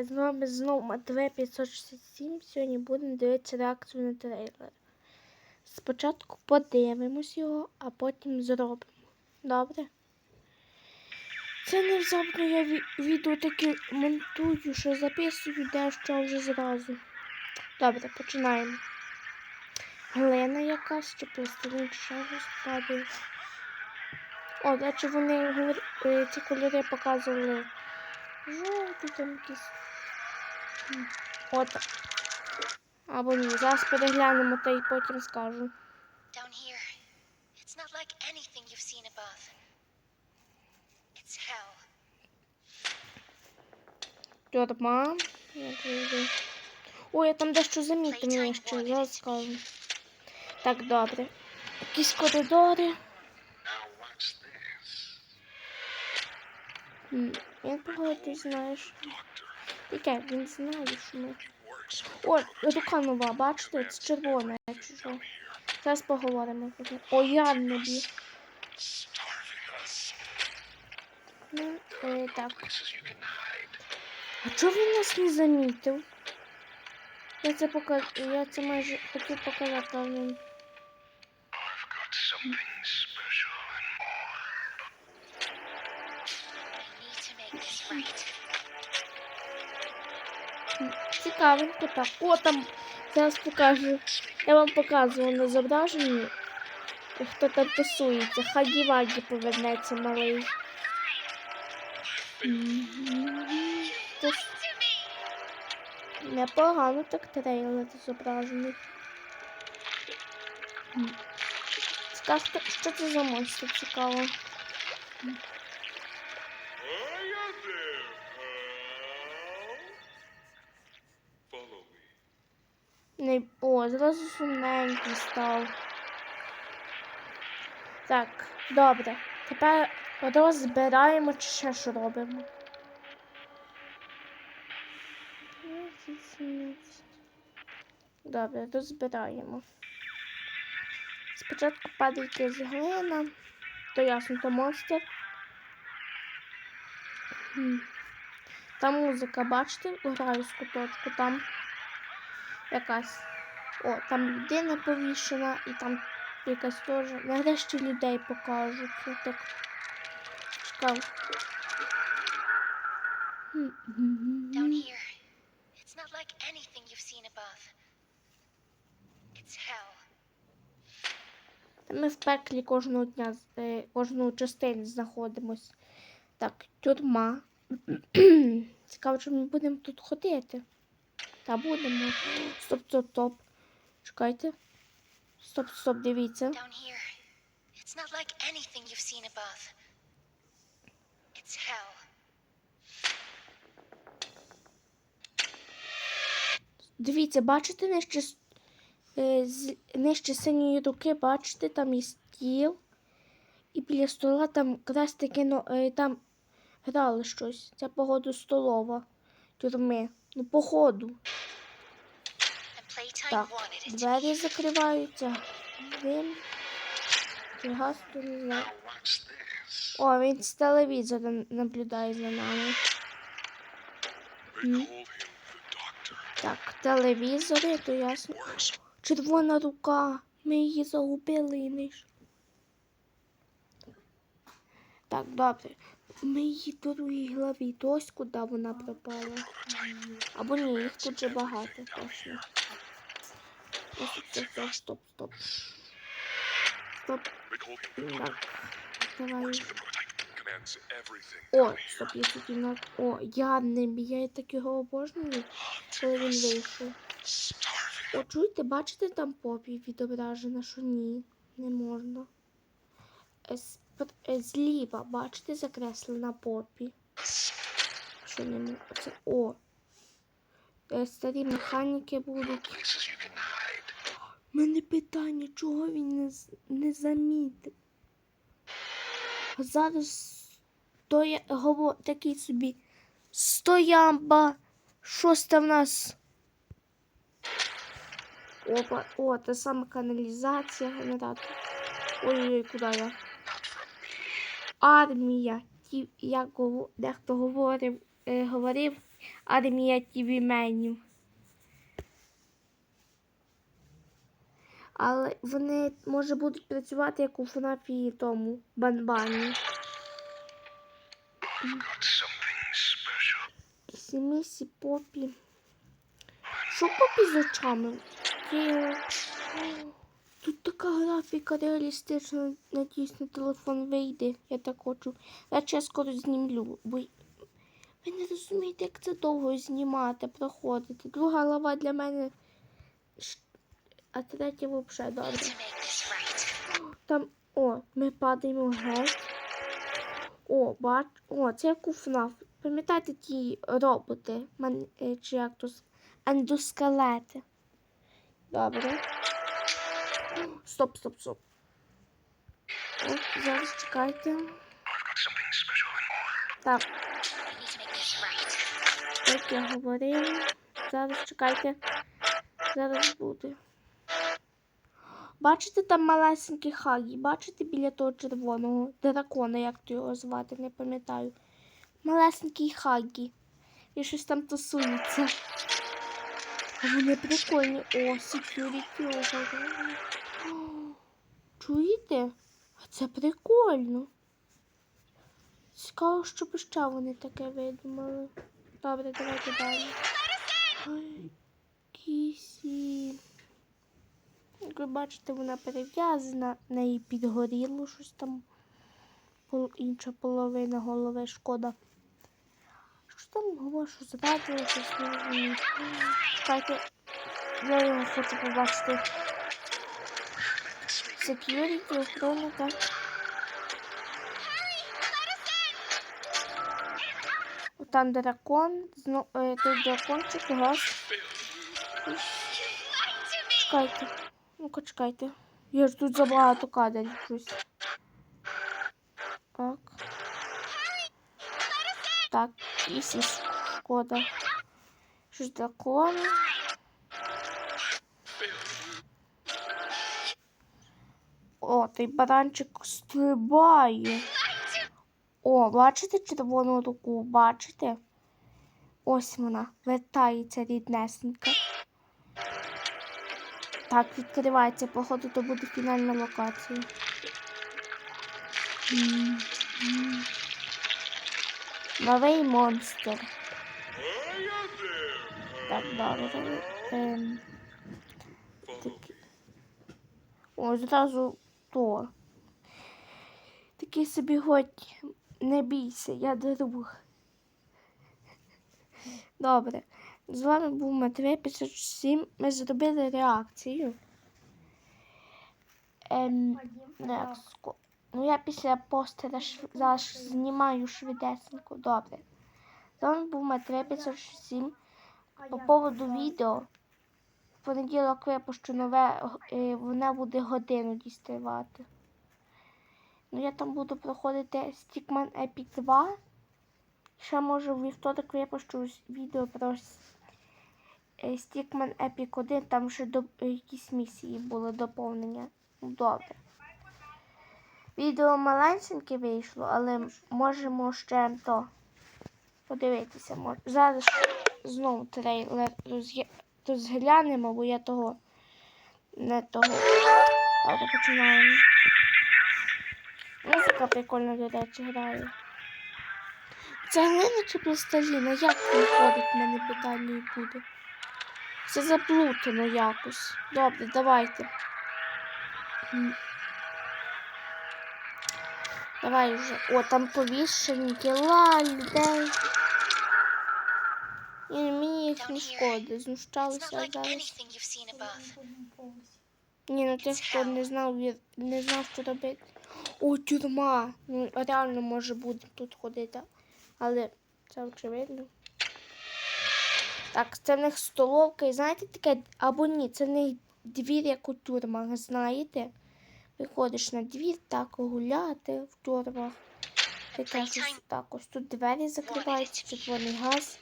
З вами знову Матвей 567. Сьогодні будемо дивитися реакцію на трейлер. Спочатку подивимось його, а потім зробимо. Добре? Це не внезапно я відео таке монтую, що записую дещо вже зразу. Добре, починаємо. Глина якась чи пластилин, ще падає. О, речі, вони е, ці кольори показували жовтий там якийсь. От. Або ні, зараз переглянемо та й потім скажу. Down here, it's not like anything you've seen above. It's hell. Тюрма. Ой, я там дещо мені ще, зараз скажу. Так, добре. Якісь коридори. Він погоди, знаєш. Яке, він знає, що ми. О, рука нова, бачите? Це червона, якщо що. Зараз поговоримо. О, я не us. Ну, е, так. А чого він нас не замітив? Я це пока... Я це майже хотів показати, але він... I've Цікавенько так. О, там зараз покажу. Я вам показувала на зображенні, хто там тусується. Хагі-вагі повернеться малий. Непогано так трейлер зображений. Скажете, що це за монстр цікаво? Me. О, зразу сумненький став. Так, добре. Тепер розбираємо чи ще що робимо. Добре, розбираємо. Спочатку падає якась глина, то ясно, то монстр. Там музика, бачите, граю з куточку, там якась. О, там людина повішена і там якась теж. Нарешті людей покажуть. Я так чекав. Down here, it's not like anything you've seen above. It's hell. Ми в пеклі кожного дня, е, кожну частину знаходимось. Так, тюрма. Цікаво, чи ми будемо тут ходити. Та будемо. Стоп, стоп, стоп. Чекайте. Стоп, стоп, дивіться. It's not like anything you've seen above. It's hell. Дивіться, бачите нижче, е, нижче синьої руки, бачите, там є стіл. І біля стола там крестики, ну, е, там грали щось. Це, походу, столова тюрми. Ну, походу. Так, двері закриваються. Він. Газ, не. О, він з телевізора наблюдає за нами. Him. Так, телевізори, то ясно. Червона рука. Ми її загубили і не йш- Так, добре. Ми її другій главі. То ось куди вона пропала. Або ні, їх тут же багато точно. Ось це все, стоп, стоп. Стоп, так. Давай. О, стоп, я тут на... О, я не я так його обожнюю, коли він вийшов. О, чуєте, бачите там попі відображено, що ні, не можна. Е, спр- е, Зліва, бачите, закреслена попі. Що не. Це о. Е, Старі механіки будуть. Мене питання, чого він не, не замітив. Зараз стоя, гово, такий собі стоямба. Щось там в нас. Опа, о, та сама каналізація, генератор. Ой-ой, куди я? Армія. Ті, як дехто говорив, е, говорив, армія тівіменів. Але вони, може, будуть працювати як у ФНАФі тому банбані. Сімісі попі. Що попі з очами? Є. Тут така графіка реалістична, надіюсь, на телефон вийде. Я так хочу. Речі я скоро знімлю, бо ви не розумієте, як це довго знімати, проходити. Друга глава для мене, а третя взагалі добре. Там, о, ми падаємо геть. О, бач, о, це як у ФНАФ. Пам'ятаєте ті роботи, е, чи як то ендоскелети. Добре. Стоп, стоп, стоп. О, зараз чекайте. Так, як я говорив. Зараз чекайте. Зараз буде. Бачите там малесенький хагі? Бачите біля того червоного дракона, як то його звати, не пам'ятаю. Малесенький хагі. І щось там тусується. Вони прикольні. О, секюріті. Чуєте? А це прикольно. Цікаво, що ще вони таке видумали. Добре, давайте далі. Ой, Кісі. Як ви бачите, вона перев'язана, в неї підгоріло щось там. Інша половина голови шкода. Що там говорю, що зрадило, щось. Чекайте, я його хочу побачити. Security, охорона, так. Там дракон, зно, е, той дракончик, раз. Чекайте. Ну-ка, чекайте. Я ж тут забагато кадрів щось. Так. Так, і шкода. Щось дракон. Той баранчик стрибає. О, бачите червону руку? Бачите? Ось вона. Вертається ріднесенька. Так, відкривається, походу, то буде фінальна локація. Новий монстр. Так, добре. Ем. Такий. О, зразу то. Такий собі годь, не бійся, я друг. Добре. З вами був Матвей 57. Ми зробили реакцію. Ем, реакцію. Ну, я після постера шв... зараз знімаю швидесенько. Добре. З вами був Матвей 57. По поводу відео. В понеділок випущу нове, е, вона буде годину діставати. Ну, я там буду проходити Stickman Epic 2. Ще може у вівторок випущу відео про е, Stickman Epic 1, там ще до, якісь місії були доповнення. Ну, Добре. Відео маленьке вийшло, але можемо ще то подивитися. Зараз знову трейлер розгля- розглянемо, бо я того не того. Добре, починаємо. Музика прикольно, до речі, грає. Це глина чи пластиліна? Як виходить, мене питання і буде. Це заплутано якось. Добре, давайте. Давай вже. О, там повішені тіла людей. І мені їх не шкода. Знущалися зараз. Ні, ну ти хто не знав, не знав, що робити. О, тюрма. Ну, реально може бути тут ходити. Але це очевидно. Так, це в них столовка, і знаєте таке, або ні, це в них двір, як у тюрмах, знаєте? Виходиш на двір, так гуляти в тюрмах. Так, ось тут двері закриваються, червоний газ.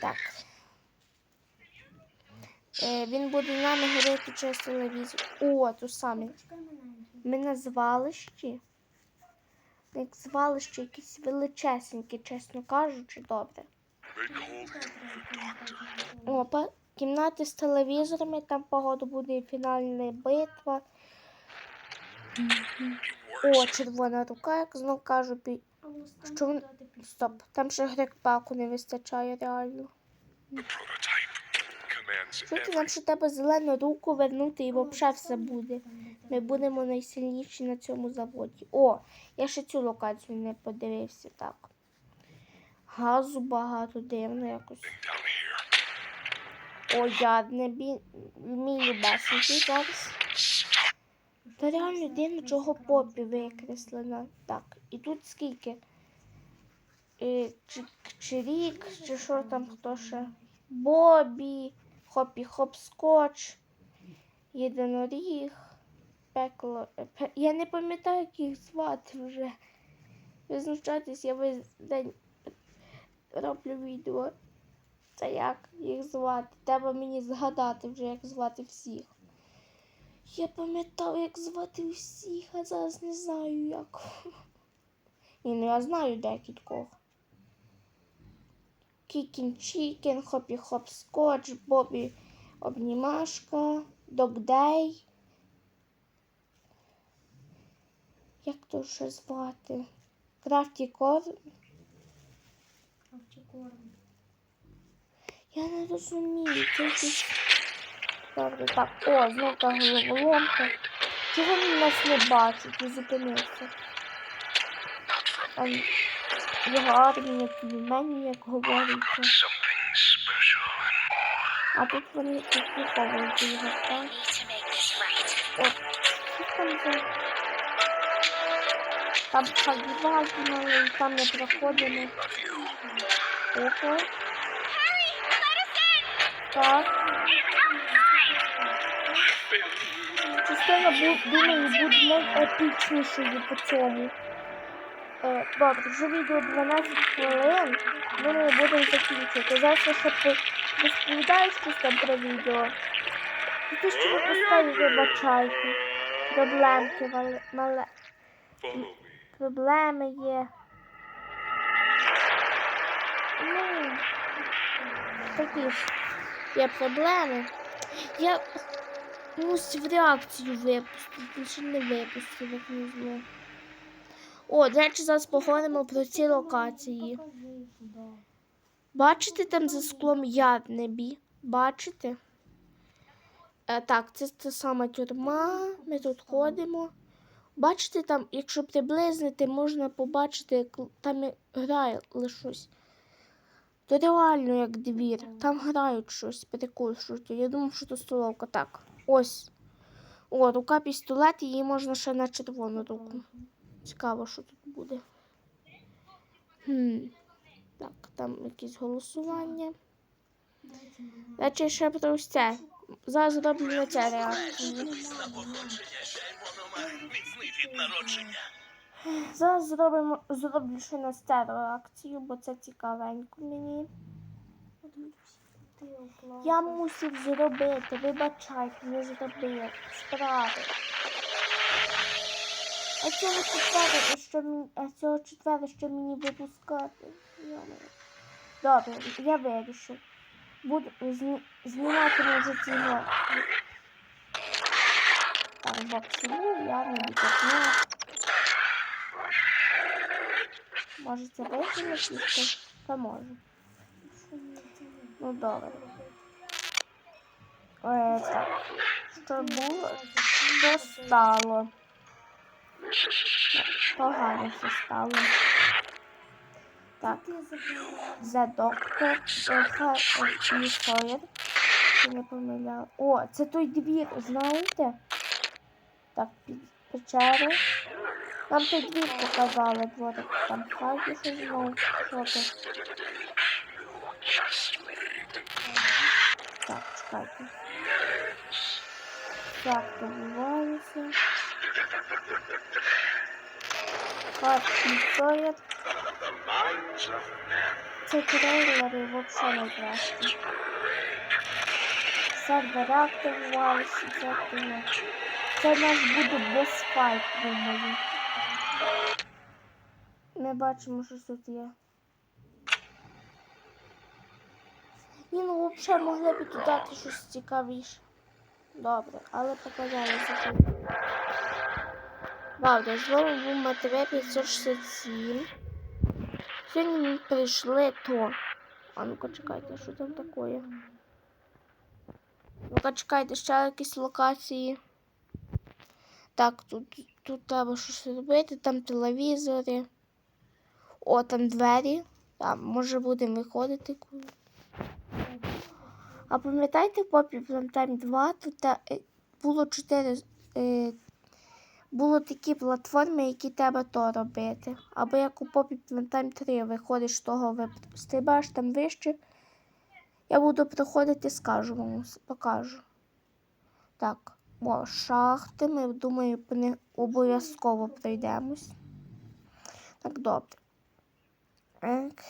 Так. Е, він буде з нами говорити через телевізор. О, ту саме. Ми на звалищі. як звалище якісь величесенькі, чесно кажучи, добре. О, кімнати з телевізорами, там погоду буде і фінальна битва. О, червона рука, як знов кажу, що він... Стоп, там ще грек-паку не вистачає реально. Чуєте, нам ще треба зелену руку вернути і взагалі все буде. Ми будемо найсильніші на цьому заводі. О, я ще цю локацію не подивився так. Газу багато, дивно якось. О, я не бі... мій любесенький зараз. Та реально дивно, чого попі викреслена. Так, і тут скільки? Е, чи, чи що там хто ще? Бобі, хопі хоп скотч, єдиноріг, пекло. е, Я не пам'ятаю, як їх звати вже. Ви знущаєтесь, я весь день роблю відео. Це як їх звати? Треба мені згадати вже, як звати всіх. Я пам'ятав, як звати всіх, а зараз не знаю як. Ні, ну я знаю декількох. Кікін Чікен, Хопі Хоп Скотч, Бобі Обнімашка, Догдей. Як то ще звати? Крафті Корн. Я не розумію, якісь. Добре, так, о, знов та головоломка. Чого він нас не бачить і зупинився? А й- його армія пельменів, як говориться. А тут вони такі підслуховують його, так? От, там за... Там мали, там не you. Ого. Так. Частина думаю, буде найепічнішою по цьому. Е, добре, вже відео 12 хвилин. Думаю, будемо закінчувати. Я ще по- розповідаю щось там про відео. І те, що випускаю, вибачайте. Проблемки мале. Проблеми є. Ну, такі ж є проблеми. Я мусив реакцію випустити, більше не випустив, як не зло. О, до речі, зараз поговоримо про ці локації. Бачите там за склом Яднебі? Бачите? Е, так, це та сама тюрма. Ми тут ходимо. Бачите, там, якщо приблизнити, можна побачити, як там грає щось. То реально як двір. Там грають щось, перекушують. Я думав, що то столовка. Так, ось. О, рука пістолет, її можна ще на червону руку. Цікаво, що тут буде. Хм. Так, там якісь голосування. Речі ще про це. Зараз зроблю це реакцію. Зараз зробимо, зроблю ще на це реакцію, бо це цікавенько мені. Я мусив зробити, вибачайте, не зробив справи. А цього четверо, що мені, а цього четверо, що мені випускати. Добре, я вирішив. Буду зні, знімати може цього. Так, боксову, я не бітовну. Може це якісь? Та може. Ну добре. Е, так. Що було? Що стало? Погано все стало. Так. Doctor. Сойер. Я не помиляла. О, це той двір, знаєте? Так, печери. Нам той двір показали, дворик там хаті. Що то? Так, чекайте. Так, побивається. Хатки стоять. Minds of men. Це трейлери взагалі не краще. Сервер активувалися, це наш буде босфайт, думаю. ми бачимо, що тут є. Ні, ну взагалі могли б тут дати щось цікавіше. Добре, але показали Добре, з вами був Матвей 567. Сьогодні ми прийшли то. А ну-ка чекайте, що там таке? Ну-ка чекайте, ще якісь локації. Так, тут, тут треба щось робити, там телевізори. О, там двері. Там, може будемо виходити. А пам'ятаєте, в Попі Плантайм 2 тут е, було 4 було такі платформи, які треба то робити. Або як у Попі Плантайм 3 виходиш з того, ви стрибаєш там вище. Я буду проходити, скажу вам, покажу. Так, о, шахти. Ми, думаю, по обов'язково пройдемось. Так, добре. Так.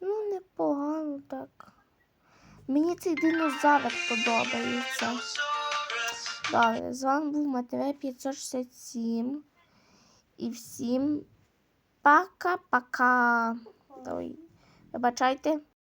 Ну, непогано так. Мені цей динозавр подобається. Добре, з вами був Матвей 567. І всім пока-пока. Вибачайте.